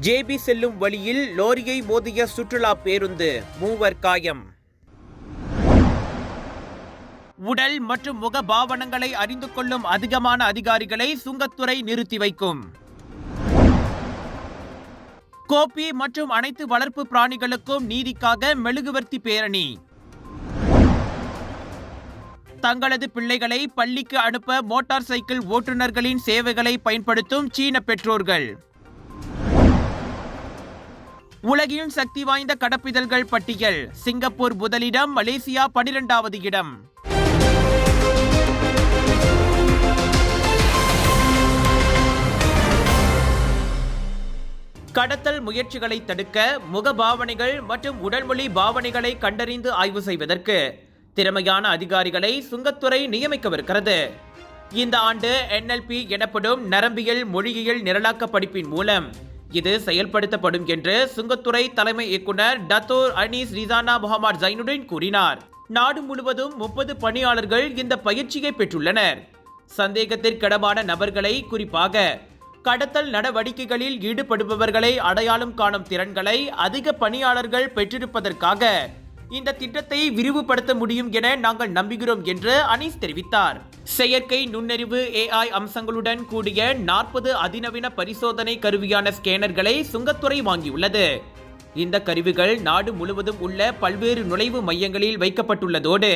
JP செல்லும் வழியில் லோரியை மோதிய சுற்றுலா பேருந்து மூவர் காயம். உடல் மற்றும் முக பாவனங்களை அறிந்து கொள்ளும் அதிகமான அதிகாரிகளை சுங்கத்துறை நிறுத்தி வைக்கும். கோபி மற்றும் அனைத்து வளர்ப்பு பிராணிகளுக்கும் நீதிக்காக மெழுகுவர்த்தி பேரணி. தங்களது பிள்ளைகளை பள்ளிக்கு அனுப்ப மோட்டார் சைக்கிள் ஓட்டுநர்களின் சேவைகளை பயன்படுத்தும் சீன பெற்றோர்கள். உலகின் சக்தி வாய்ந்த கடப்பிதழ்கள் பட்டியல். சிங்கப்பூர் முதலிடம் மலேசியா பனிரெண்டாவது இடம். கடத்தல் முயற்சிகளை தடுக்க முகபாவனைகள் மற்றும் உடல்மொழி பாவனைகளை கண்டறிந்து ஆய்வு செய்வதற்கு திறமையான அதிகாரிகளை சுங்கத்துறை நியமிக்கவிருக்கிறது. இந்த ஆண்டு என்எல்பி எனப்படும் நரம்பியல் மொழியியல் நிரலாக்க படிப்பின் மூலம் இது செயல்படுத்தப்படும் என்று சுங்கத்துறை தலைமை இயக்குனர் டத்தோர் அனீஸ் ரிசானா முகமது ஜைனுடன் கூறினார். நாடு முழுவதும் முப்பது பணியாளர்கள் இந்த பயிற்சியை பெற்றுள்ளனர். சந்தேகத்திற்கிடமான நபர்களை குறிப்பாக கடத்தல் நடவடிக்கைகளில் ஈடுபடுபவர்களை அடையாளம் காணும் திறன்களை அதிக பணியாளர்கள் பெற்றிருப்பதற்காக இந்த திட்டத்தை விரிவுபடுத்த முடியும் என நாங்கள் நம்புகிறோம் என்று அனீஸ் தெரிவித்தார். செயற்கை நுண்ணறிவு ஏஐ அம்சங்களுடன் கூடிய நாற்பது அதிநவீன பரிசோதனை கருவியான ஸ்கேனர்களை சுங்கத்துறை வாங்கியுள்ளது. இந்த கருவிகள் நாடு முழுவதும் உள்ள பல்வேறு நுழைவு மையங்களில் வைக்கப்பட்டுள்ளதோடு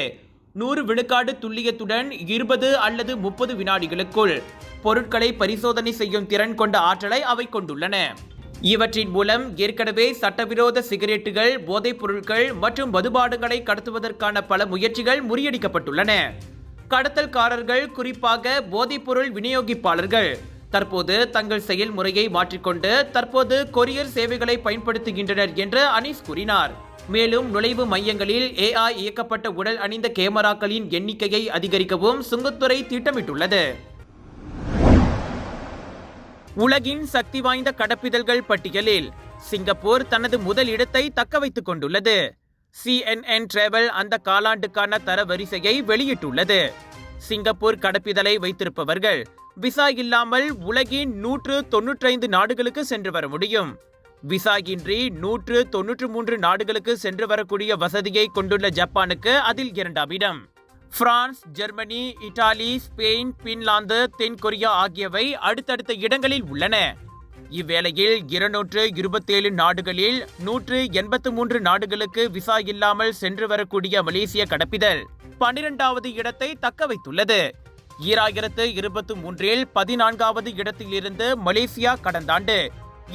நூறு விழுக்காடு துல்லியத்துடன் இருபது அல்லது முப்பது வினாடிகளுக்குள் பொருட்களை பரிசோதனை செய்யும் திறன் கொண்ட ஆற்றலை அவை கொண்டுள்ளன. இவற்றின் மூலம் ஏற்கனவே சட்டவிரோத சிகரெட்டுகள் போதைப் பொருட்கள் மற்றும் மதுபாடுகளை கடத்துவதற்கான பல முயற்சிகள் முறியடிக்கப்பட்டுள்ளன. கடத்தல்காரர்கள் குறிப்பாக போதைப்பொருள் விநியோகிப்பாளர்கள் தற்போது தங்கள் செயல்முறையை மாற்றிக்கொண்டு தற்போது கொரியர் சேவைகளை பயன்படுத்துகின்றனர் என்று அனீஸ் கூறினார். மேலும் நுழைவு மையங்களில் ஏஐ இயக்கப்பட்ட உடல் அணிந்த கேமராக்களின் எண்ணிக்கையை அதிகரிக்கவும் சுங்கத்துறை திட்டமிட்டுள்ளது. உலகின் சக்தி வாய்ந்த கடப்பிதழ்கள் பட்டியலில் சிங்கப்பூர் தனது முதல் இடத்தை தக்க வைத்துக் கொண்டுள்ளது. சிஎன்என் டிராவல் அந்த காலாண்டுக்கான தரவரிசையை வெளியிட்டுள்ளது. சிங்கப்பூர் கடப்பிதழை வைத்திருப்பவர்கள் விசா இல்லாமல் உலகின் நூற்று தொன்னூற்றைந்து நாடுகளுக்கு சென்று வர முடியும். விசா இன்றி நூற்று தொன்னூற்று மூன்று நாடுகளுக்கு சென்று வரக்கூடிய வசதியை கொண்டுள்ள ஜப்பானுக்கு அதில் இரண்டாம் இடம். France Germany Italy Spain Finland தென்கொரியா ஆகியவை அடுத்தடுத்த இடங்களில் உள்ளன. இவ்வேளையில் இருநூற்று இருபத்தேழு நாடுகளில் நூற்று எண்பத்து மூன்று நாடுகளுக்கு விசா இல்லாமல் சென்று வரக்கூடிய மலேசிய கடப்பிதழ் பனிரெண்டாவது இடத்தை தக்க வைத்துள்ளது. ஈராயிரத்து இருபத்தி மூன்றில் பதினான்காவது இடத்திலிருந்து மலேசியா கடந்த ஆண்டு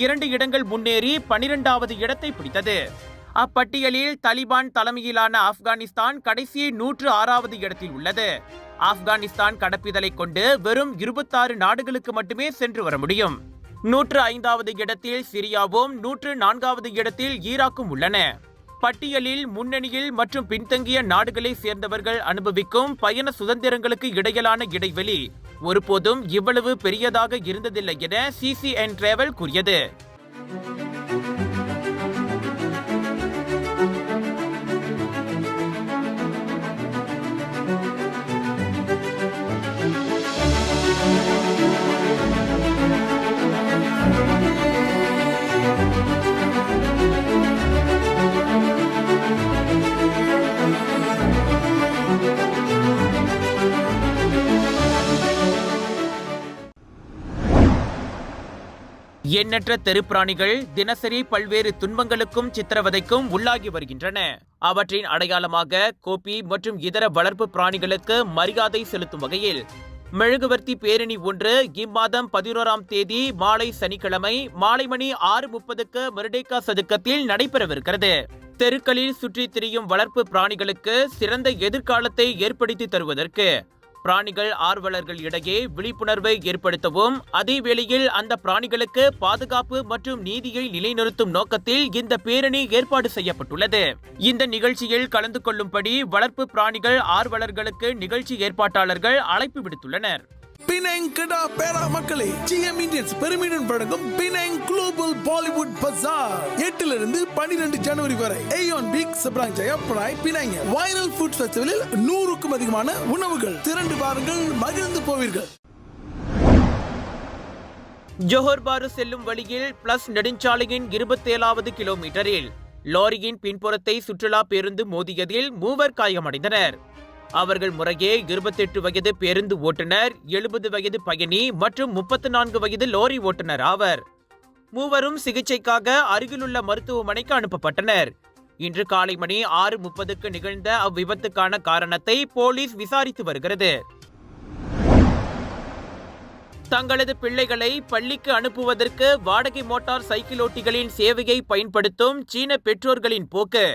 இரண்டு இடங்கள் முன்னேறி பனிரெண்டாவது இடத்தை பிடித்தது. அப்பட்டியலில் தலிபான் தலைமையிலான ஆப்கானிஸ்தான் கடைசி நூற்று ஆறாவது இடத்தில் உள்ளது. ஆப்கானிஸ்தான் கடப்பிதலை கொண்டு வெறும் இருபத்தாறு நாடுகளுக்கு மட்டுமே சென்று வர முடியும். நூற்று ஐந்தாவது இடத்தில் சிரியாவும் நூற்று நான்காவது இடத்தில் ஈராக்கும் உள்ளன. பட்டியலில் முன்னணியில் மற்றும் பின்தங்கிய நாடுகளை சேர்ந்தவர்கள் அனுபவிக்கும் பயண சுதந்திரங்களுக்கு இடையிலான இடைவெளி ஒருபோதும் இவ்வளவு பெரியதாக இருந்ததில்லை என சிசிஎன் டிராவல் கூறியது. எண்ணற்ற தெருப்பிராணிகள் தினசரி பல்வேறு துன்பங்களுக்கும் சித்திரவதைக்கும் உள்ளாகி வருகின்றன. அவற்றின் அடையாளமாக கோபி மற்றும் இதர வளர்ப்பு பிராணிகளுக்கு மரியாதை செலுத்தும் வகையில் மெழுகுவர்த்தி பேரணி ஒன்று இம்மாதம் பதினோராம் தேதி மாலை சனிக்கிழமை மாலை மணி ஆறு முப்பதுக்கு மெர்டேக்கா சதுக்கத்தில் நடைபெறவிருக்கிறது. தெருக்களில் சுற்றித் திரியும் வளர்ப்பு பிராணிகளுக்கு சிறந்த எதிர்காலத்தை ஏற்படுத்தி தருவதற்கு பிராணிகள் ஆர்வலர்கள் இடையே விழிப்புணர்வை ஏற்படுத்தவும் அதேவேளையில் அந்த பிராணிகளுக்கு பாதுகாப்பு மற்றும் நீதியை நிலைநிறுத்தும் நோக்கத்தில் இந்த பேரணி ஏற்பாடு செய்யப்பட்டுள்ளது. இந்த நிகழ்ச்சியில் கலந்து கொள்ளும்படி வளர்ப்பு பிராணிகள் ஆர்வலர்களுக்கு நிகழ்ச்சி ஏற்பாட்டாளர்கள் அழைப்பு விடுத்துள்ளனர். பினங்கடா பேரா மக்களே ஜிஎம் இந்தியன்ஸ் பெருமிடன் வழங்கும் பினங் குளோபல் பாலிவுட் பஜார் எட்டுல இருந்து பன்னிரெண்டு ஜனவரி வரை Aeon Big Seberang Jaya Perai Penang viral food ஃபெஸ்டிவலில் நூறுக்கும் அதிகமான உணவுகள் திரண்டு பாருங்கள் மகிழ்ந்து போவீர்கள். ஜோஹர் பாரு செல்லும் வழியில் பிளஸ் நெடுஞ்சாலையின் இருபத்தேழாவது கிலோமீட்டரில் லாரியின் பின்புறத்தை சுற்றுலா பேருந்து மோதியதில் மூவர் காயமடைந்தனர். அவர்கள் முறையே இருபத்தெட்டு வயது பேருந்து ஓட்டுநர் எழுபது வயது பயணி மற்றும் முப்பத்து நான்கு வயது லோரி ஓட்டுநர் ஆவர். மூவரும் சிகிச்சைக்காக அருகிலுள்ள மருத்துவமனைக்கு அனுப்பப்பட்டனர். இன்று காலை மணி ஆறு முப்பதுக்கு நிகழ்ந்த அவ்விபத்துக்கான காரணத்தை போலீஸ் விசாரித்து வருகிறது. தங்களது பிள்ளைகளை பள்ளிக்கு அனுப்புவதற்கு வாடகை மோட்டார் சைக்கிளோட்டிகளின் சேவையை பயன்படுத்தும் சீன பெற்றோர்களின் போக்கு.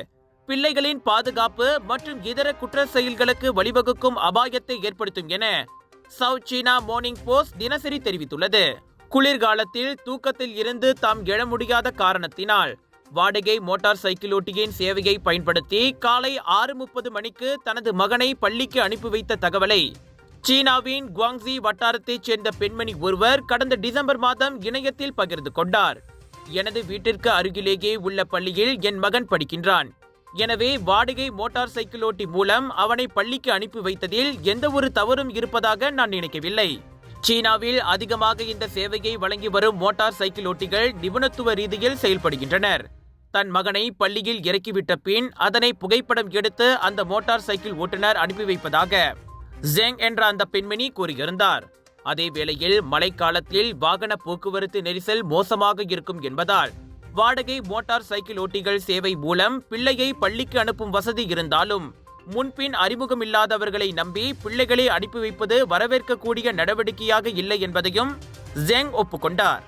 பிள்ளைகளின் பாதுகாப்பு மற்றும் இதர குற்ற செயல்களுக்கு வழிவகுக்கும் அபாயத்தை ஏற்படுத்தும் என சவுத் சீனா மார்னிங் போஸ்ட் தினசரி தெரிவித்துள்ளது. குளிர்காலத்தில் தூக்கத்தில் இருந்து தாம் எழ முடியாத காரணத்தினால் வாடகை மோட்டார் சைக்கிளோட்டியின் சேவையை பயன்படுத்தி காலை ஆறு முப்பது மணிக்கு தனது மகனை பள்ளிக்கு அனுப்பி வைத்த தகவலை சீனாவின் குவாங்ஸி வட்டாரத்தைச் சேர்ந்த பெண்மணி ஒருவர் கடந்த டிசம்பர் மாதம் இணையத்தில் பகிர்ந்து கொண்டார். எனது வீட்டிற்கு அருகிலேயே உள்ள பள்ளியில் என் மகன் படிக்கின்றான். எனவே வாடகை மோட்டார் சைக்கிளோட்டி மூலம் அவனை பள்ளிக்கு அனுப்பி வைத்ததில் எந்த ஒரு தவறும் இருப்பதாக நான் நினைக்கவில்லை. சீனாவில் அதிகமாக இந்த சேவையை வழங்கி வரும் மோட்டார் சைக்கிள் ஓட்டிகள் நிபுணத்துவ ரீதியில் செயல்படுகின்றனர். தன் மகனை பள்ளியில் இறக்கிவிட்ட பின் அதனை புகைப்படம் எடுத்து அந்த மோட்டார் சைக்கிள் ஓட்டுநர் அனுப்பி வைப்பதாக ஜெங் என்ற அந்த பெண்மணி கூறியிருந்தார். அதே வேளையில் மழைக்காலத்தில் வாகன போக்குவரத்து நெரிசல் மோசமாக இருக்கும் என்பதால் வாடகை மோட்டார் சைக்கிள் ஓட்டிகள் சேவை மூலம் பிள்ளையை பள்ளிக்கு அனுப்பும் வசதி இருந்தாலும் முன்பின் அறிமுகமில்லாதவர்களை நம்பி பிள்ளைகளை அனுப்பி வைப்பது வரவேற்கக்கூடிய நடவடிக்கையாக இல்லை என்பதையும் ஜெங் ஒப்புக்கொண்டார்.